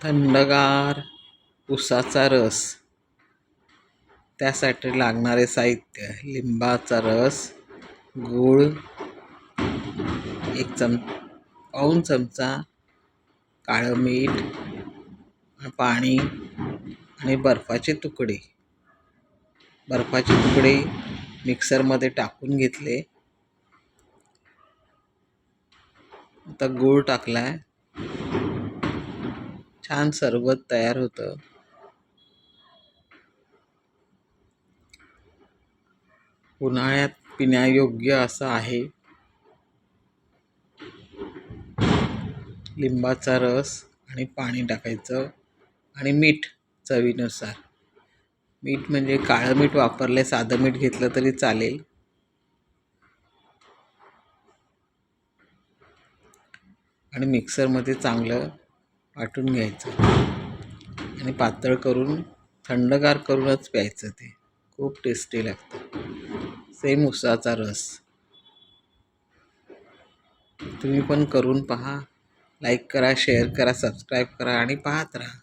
थंडगार उसाचा रस. त्यासाठी लागणारे साहित्य लिंबाचा रस गूळ एक चम पाऊण चमचा काळं मीठ पाणी आणि बर्फाचे तुकडे. बर्फाचे तुकडे मिक्सरमध्ये टाकून घेतले. आता गूळ टाकला आहे छान सरबत तयार होतं. उन्हाळ्यात पिण्यायोग्य असं आहे. लिंबाचा रस आणि पाणी टाकायचं आणि मीठ चवीनुसार. मीठ म्हणजे काळं मीठ वापरले साधं मीठ घेतलं तरी चालेल. आणि मिक्सरमध्ये चांगलं वाटून घ्यायचं. आणि पातळ करून थंडगार करूनच प्यायचं ते. खूप टेस्टी लागतं. सेम उसाचा रस. तुम्ही पण करून पहा. लाईक करा शेअर करा सबस्क्राईब करा आणि पाहत राहा.